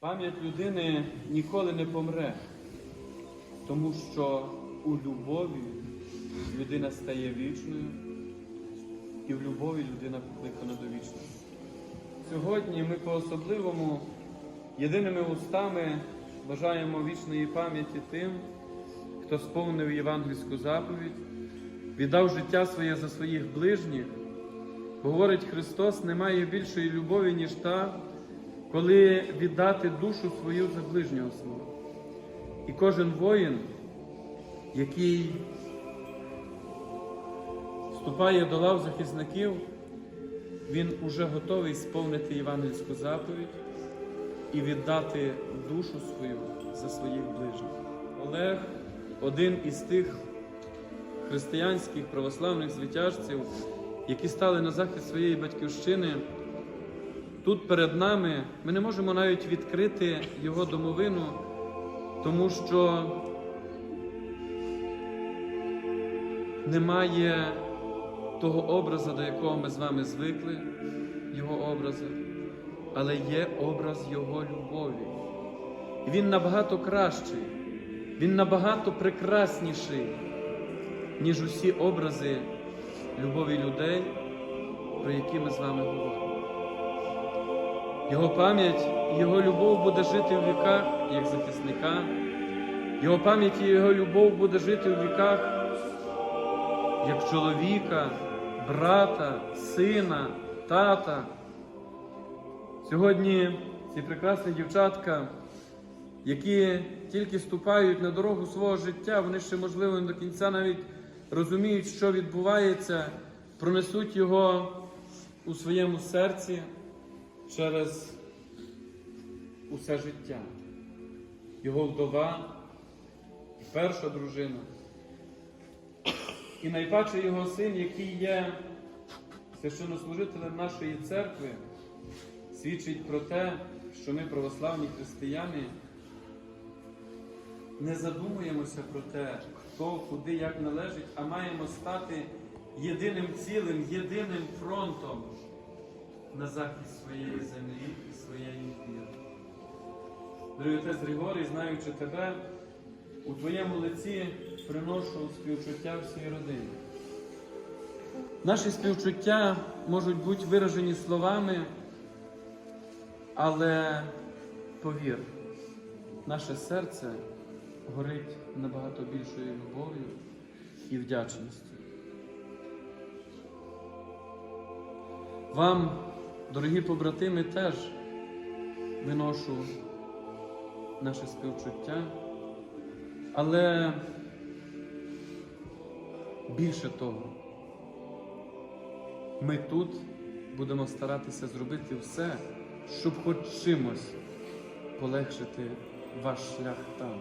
Пам'ять людини ніколи не помре, тому що у любові людина стає вічною, і в любові людина покликана до вічності. Сьогодні ми по-особливому єдиними устами бажаємо вічної пам'яті тим, хто сповнив євангельську заповідь, віддав життя своє за своїх ближніх, говорить Христос, немає більшої любові, ніж та, коли віддати душу свою за ближнього свого. І кожен воїн, який вступає до лав захисників, він уже готовий сповнити євангельську заповідь і віддати душу свою за своїх ближніх. Олег один із тих християнських православних звитяжців, які стали на захист своєї батьківщини. Тут перед нами ми не можемо навіть відкрити його домовину, тому що немає того образу, до якого ми з вами звикли, його образу, але є образ Його любові. І він набагато кращий, він набагато прекрасніший, ніж усі образи любові людей, про які ми з вами говоримо. Його пам'ять і його любов буде жити в віках як захисника. Його пам'ять і його любов буде жити в віках як чоловіка, брата, сина, тата. Сьогодні ці прекрасні дівчатка, які тільки ступають на дорогу свого життя, вони ще, можливо, не до кінця навіть розуміють, що відбувається, пронесуть його у своєму серці через усе життя. Його вдова, і перша дружина. І найпаче його син, який є священнослужителем нашої церкви, свідчить про те, що ми, православні християни, не задумуємося про те, хто, куди, як належить, а маємо стати єдиним цілим, єдиним фронтом на захист своєї землі і своєї віри. Дорогий отець Григорій, знаючи тебе, у твоєму лиці приношу співчуття всій родині. Наші співчуття можуть бути виражені словами, але повір, наше серце горить набагато більшою любов'ю і вдячністю. Вам, дорогі побратими, теж виношу наше співчуття, але більше того, ми тут будемо старатися зробити все, щоб хоч чимось полегшити ваш шлях там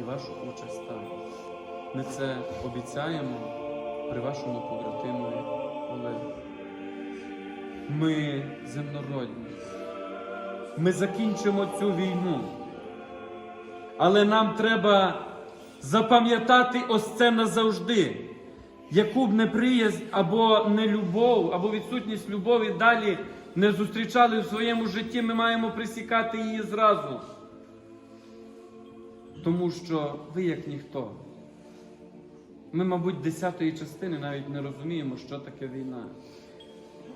і вашу участь там. Ми це обіцяємо при вашому побратимові Олегу. Ми земнородні. Ми закінчимо цю війну. Але нам треба запам'ятати ось це назавжди. Яку б неприязнь або нелюбов, або відсутність любові далі не зустрічали в своєму житті, ми маємо присікати її зразу. Тому що ви як ніхто. Ми, мабуть, десятої частини навіть не розуміємо, що таке війна.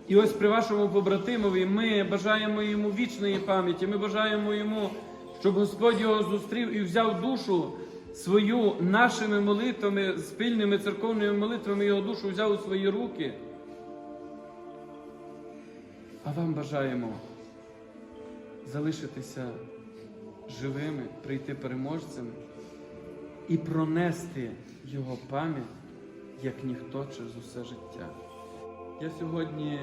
І ось при вашому побратимові ми бажаємо йому вічної пам'яті, ми бажаємо йому, щоб Господь його зустрів і взяв душу свою нашими молитвами, спільними церковними молитвами, його душу взяв у свої руки. А вам бажаємо залишитися живими, прийти переможцями і пронести його пам'ять, як ніхто через усе життя. Я сьогодні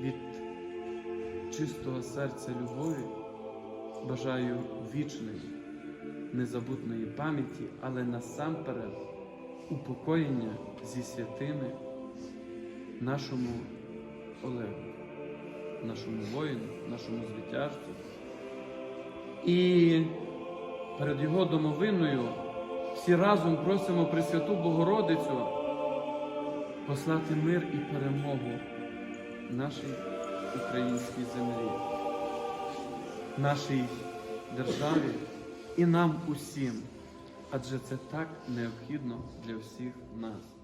від чистого серця любові бажаю вічної, незабутної пам'яті, але насамперед упокоєння зі святими нашому Олегу, нашому воїну, нашому звитяжцю. І перед його домовиною всі разом просимо Пресвяту Богородицю послати мир і перемогу нашій українській землі. нашій державі і нам усім. Адже це так необхідно для всіх нас.